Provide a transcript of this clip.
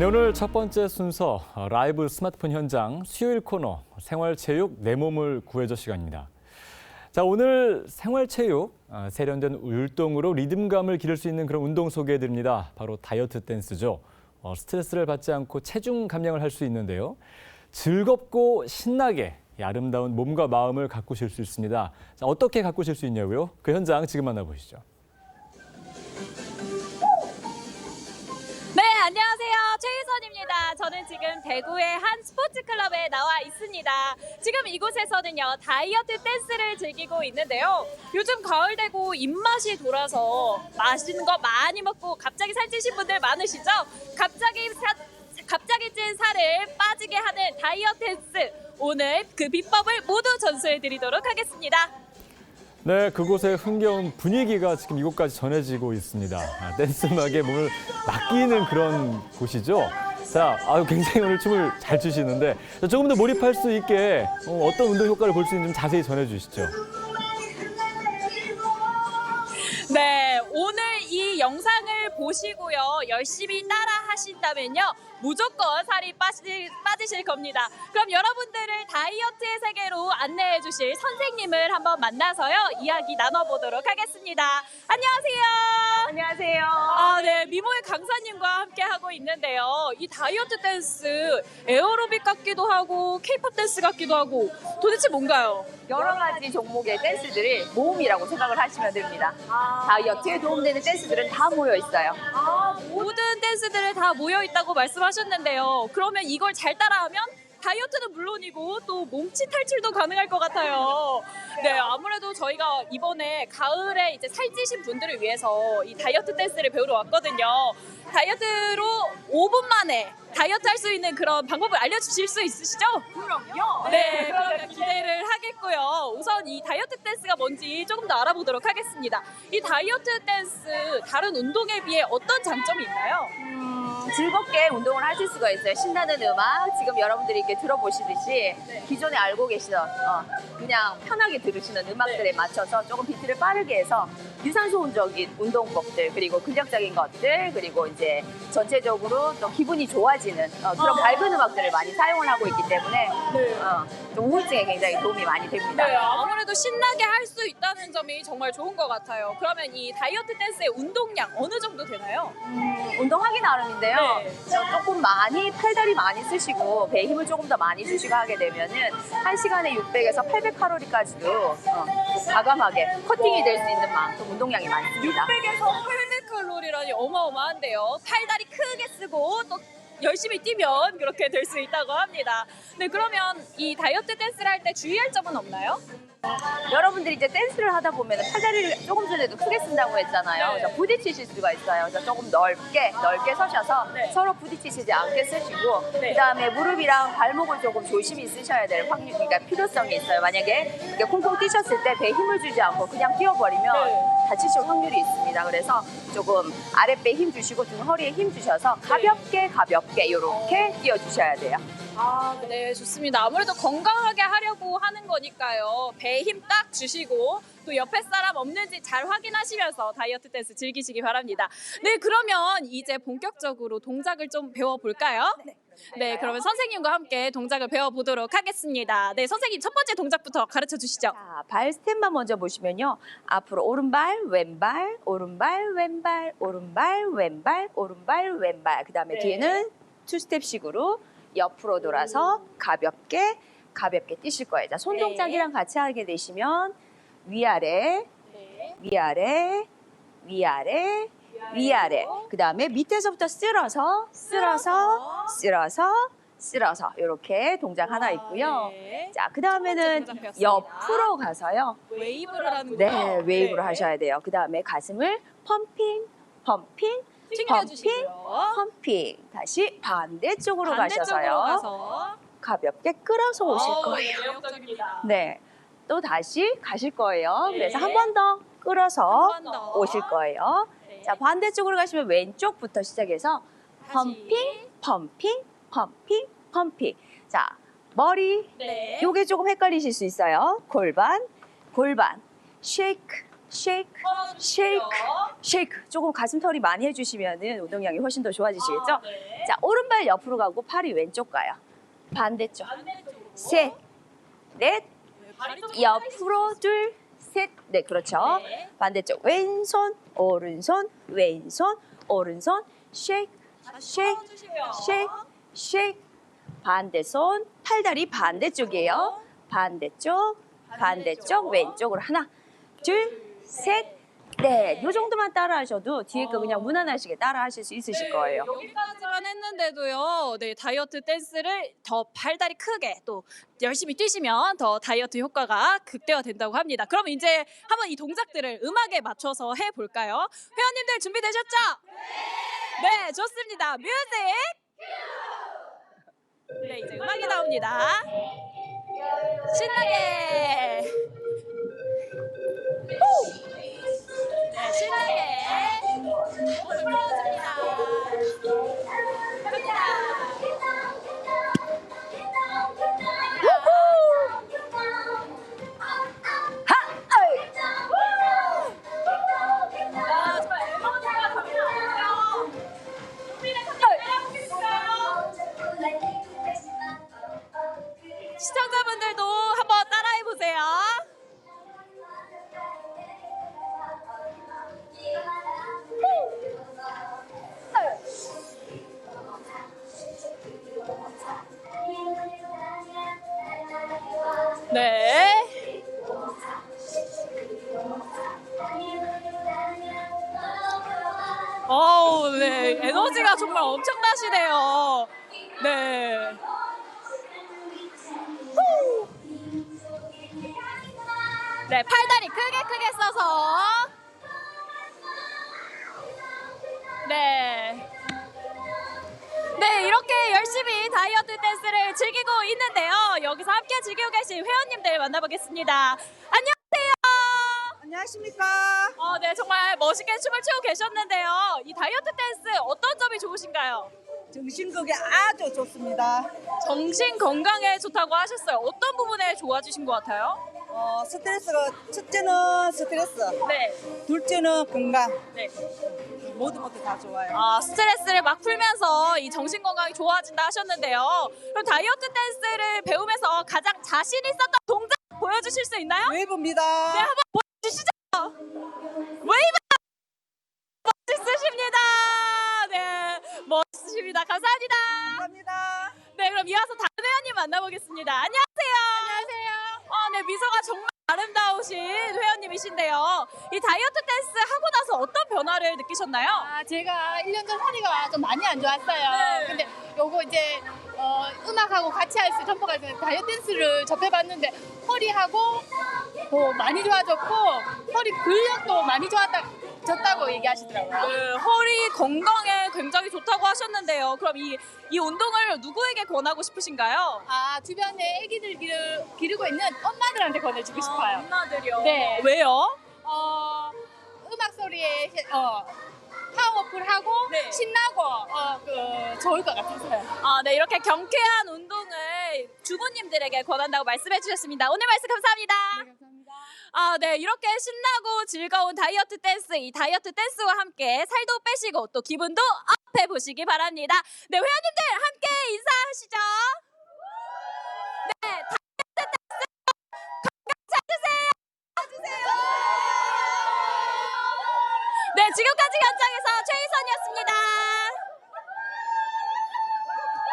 네, 오늘 첫 번째 순서 어, 라이브 스마트폰 현장 수요일 코너 생활체육 내 몸을 구해줘 시간입니다. 자 오늘 생활체육 어, 세련된 율동으로 리듬감을 기를 수 있는 그런 운동 소개해드립니다. 바로 다이어트 댄스죠. 어, 스트레스를 받지 않고 체중 감량을 할 수 있는데요. 즐겁고 신나게 이 아름다운 몸과 마음을 가꾸실 수 있습니다. 자, 어떻게 가꾸실 수 있냐고요? 그 현장 지금 만나보시죠. 안녕하세요. 최유선입니다. 저는 지금 대구의 한 스포츠 클럽에 나와 있습니다. 지금 이곳에서는요, 다이어트 댄스를 즐기고 있는데요. 요즘 가을 되고 입맛이 돌아서 맛있는 거 많이 먹고 갑자기 살찌신 분들 많으시죠? 갑자기 사, 갑자기 찐 살을 빠지게 하는 다이어트 댄스. 오늘 그 비법을 모두 전수해 드리도록 하겠습니다. 네, 그곳의 흥겨운 분위기가 지금 이곳까지 전해지고 있습니다. 아, 댄스 음악에 몸을 맡기는 그런 곳이죠. 자, 아유, 굉장히 오늘 춤을 잘 추시는데 자, 조금 더 몰입할 수 있게 어, 떤 운동 효과를 볼 수 있는지 좀 자세히 전해주시죠. 네, 오늘 이 영상을 보시고요. 열심히 따라 하신다면요. 무조건 살이 빠질, 빠지실 겁니다. 그럼 여러분들을 다이어트의 세계로 안내해 주실 선생님을 한번 만나서요. 이야기 나눠보도록 하겠습니다. 안녕하세요. 안녕하세요. 아, 네. 미모의 강사님과 함께 하고 있는데요. 이 다이어트 댄스 에어로빅 같기도 하고 케이팝 댄스 같기도 하고 도대체 뭔가요? 여러 가지 종목의 댄스들을 모음이라고 생각을 하시면 됩니다. 다이어트에 도움되는 댄스들은 다 모여 있어요. 아, 모든 댄스들을 다 모여 있다고 말씀하셨는데요. 그러면 이걸 잘 따라하면 다이어트는 물론이고 또 몸치 탈출도 가능할 것 같아요. 네, 아무래도 저희가 이번에 가을에 이제 살찌신 분들을 위해서 이 다이어트 댄스를 배우러 왔거든요. 다이어트로 5분 만에 다이어트 할 수 있는 그런 방법을 알려주실 수 있으시죠? 그럼요. 네, 그러면 기대를 하겠고요. 우선 이 다이어트 댄스가 뭔지 조금 더 알아보도록 하겠습니다. 이 다이어트 댄스 다른 운동에 비해 어떤 장점이 있나요? 음, 즐겁게 운동을 하실 수가 있어요. 신나는 음악 지금 여러분들이 이렇게 들어보시듯이 기존에 알고 계시던 어, 그냥 편하게 들으시는 음악들에 맞춰서 조금 비트를 빠르게 해서 유산소적인 운동법들 그리고 근력적인 것들 그리고 이제 전체적으로 또 기분이 좋아지는 어, 그런 어. 밝은 음악들을 많이 사용을 하고 있기 때문에 네. 어, 좀 우울증에 굉장히 도움이 많이 됩니다. 네, 아무래도 신나게 할 수 있다는 점이 정말 좋은 것 같아요. 그러면 이 다이어트 댄스의 운동량 어느 정도 되나요? 음, 운동하기 나름인데요. 네. 저 조금 많이 팔다리 많이 쓰시고 배에 힘을 조금 더 많이 주시고 하게 되면은 한 시간에 600에서 800칼로리까지도 어, 과감하게 커팅이 될 수 있는 만큼 운동량이 많습니다. 600에서 800칼로리라니 어마어마한데요. 팔다리 크게 쓰고 또 열심히 뛰면 그렇게 될 수 있다고 합니다. 네, 그러면 이 다이어트 댄스를 할 때 주의할 점은 없나요? 여러분들이 이제 댄스를 하다 보면 팔다리를 조금 전에도 크게 쓴다고 했잖아요. 네. 그래서 부딪히실 수가 있어요. 그래서 조금 넓게 넓게 서셔서 네. 서로 부딪히시지 않게 쓰시고 네. 그다음에 무릎이랑 발목을 조금 조심히 쓰셔야 될 확률, 그러니까 필요성이 있어요. 만약에 이렇게 콩콩 뛰셨을 때 배에 힘을 주지 않고 그냥 뛰어버리면 네. 다치실 확률이 있습니다. 그래서 조금 아랫배에 힘 주시고 등 허리에 힘 주셔서 가볍게 가볍게 이렇게 뛰어주셔야 돼요. 아, 네, 좋습니다. 아무래도 건강하게 하려고 하는 거니까요. 배에 힘 딱 주시고 또 옆에 사람 없는지 잘 확인하시면서 다이어트 댄스 즐기시기 바랍니다. 네, 그러면 이제 본격적으로 동작을 좀 배워볼까요? 네, 그러면 선생님과 함께 동작을 배워보도록 하겠습니다. 네, 선생님 첫 번째 동작부터 가르쳐 주시죠. 자, 발 스텝만 먼저 보시면요. 앞으로 오른발, 왼발, 오른발, 왼발, 오른발, 왼발, 오른발, 왼발. 그 다음에 네. 뒤에는 투 스텝식으로 옆으로 돌아서 가볍게 가볍게 뛰실 거예요. 자, 손 네. 동작이랑 같이 하게 되시면 위아래, 네. 위아래, 위아래, 위아래. 그 다음에 밑에서부터 쓸어서, 쓸어서, 쓸어서, 쓸어서. 이렇게 동작 하나 있고요. 네. 자, 그 다음에는 첫 번째 동작 배웠습니다. 옆으로 가서요. 웨이브를 하는 네? 웨이브로 네. 하셔야 돼요. 그 다음에 가슴을 펌핑, 펌핑, 펌핑, 튕겨주시고요. 펌핑. 다시 반대쪽으로 반대쪽으로 가셔서요. 가서 가볍게 끌어서 오실 어우, 거예요. 네, 매력적입니다. 네. 또 다시 가실 거예요. 네. 그래서 한 번 더 끌어서 한번 더. 오실 거예요. 네. 자, 반대쪽으로 가시면 왼쪽부터 시작해서 다시. 펌핑, 펌핑, 펌핑, 펌핑. 자, 머리, 네. 요게 조금 헷갈리실 수 있어요. 골반, 골반, 쉐이크, 쉐이크, 쉐이크, 쉐이크. 조금 가슴털이 많이 해주시면은 운동량이 훨씬 더 좋아지시겠죠? 아, 네. 자, 오른발 옆으로 가고 팔이 왼쪽 가요. 반대쪽. 셋, 넷, 옆으로 둘, 셋. 네, 그렇죠. 네. 반대쪽. 왼손, 오른손, 왼손, 오른손. 쉐이크, 쉐이크, 쉐이크, 쉐이크. 반대손, 팔다리 반대쪽이에요. 반대쪽, 반대쪽, 왼쪽으로 하나, 둘, 셋, 넷. 이 정도만 따라하셔도 뒤에 거 그냥 무난하시게 따라하실 수 있으실 거예요. 여기까지만 했는데도요. 네, 다이어트 댄스를 더 발다리 크게 또 열심히 뛰시면 더 다이어트 효과가 극대화된다고 합니다. 그럼 이제 한번 이 동작들을 음악에 맞춰서 해 볼까요? 회원님들 준비되셨죠? 네, 좋습니다. 뮤직. 네, 이제 음악이 나옵니다. 신나게. 에너지가 정말 엄청나시네요. 네. 후. 네, 팔다리 크게 크게 써서. 네. 네, 이렇게 열심히 다이어트 댄스를 즐기고 있는데요. 여기서 함께 즐기고 계신 회원님들 만나보겠습니다. 안녕하세요. 안녕하십니까. 어, 네, 정말 멋있게 춤을 추고 계셨는데요. 이 다이어트 댄스 어떤 점이 좋으신가요? 정신극에 아주 좋습니다. 정신 건강에 좋다고 하셨어요. 어떤 부분에 좋아지신 것 같아요? 어, 스트레스가 첫째는 스트레스, 네, 둘째는 건강. 네. 모두 모두 다 좋아요. 아, 스트레스를 막 풀면서 이 정신 건강이 좋아진다 하셨는데요. 그럼 다이어트 댄스를 배우면서 가장 자신 있었던 동작 보여주실 수 있나요? 웨이브입니다. 네, 한번 있으십니다. 감사합니다. 감사합니다. 네, 그럼 이어서 다른 회원님 만나보겠습니다. 안녕하세요. 안녕하세요. 아, 네, 미소가 정말 아름다우신 회원님이신데요. 이 다이어트 댄스 하고 나서 어떤 변화를 느끼셨나요? 아, 제가 1년 전 허리가 좀 많이 안 좋았어요. 네. 근데 요거 이제 어, 음악하고 같이 할수 이제 다이어트 댄스를 접해봤는데 허리하고 더 많이 좋아졌고 허리 근력도 많이 좋았다, 졌다고 얘기하시더라고요. 네, 허리 건강에 굉장히 좋다고 하셨는데요. 그럼 이, 이 운동을 누구에게 권하고 싶으신가요? 아, 주변에 애기들 기르, 기르고 있는 엄마들한테 권해주고 싶어요. 엄마들이요. 네. 왜요? 어, 음악 소리에 어, 파워풀하고 네. 신나고 어, 그, 좋을 것 같아서요. 아, 네, 이렇게 경쾌한 운동을 주부님들에게 권한다고 말씀해 주셨습니다. 오늘 말씀 감사합니다. 감사합니다. 아, 네. 이렇게 신나고 즐거운 다이어트 댄스, 이 다이어트 댄스와 함께 살도 빼시고 또 기분도 업해 보시기 바랍니다. 네, 회원님들 함께 인사하시죠. 네, 다이어트 댄스 건강 찾으세요. 찾으세요. 네, 지금까지 현장에서 최희선이었습니다.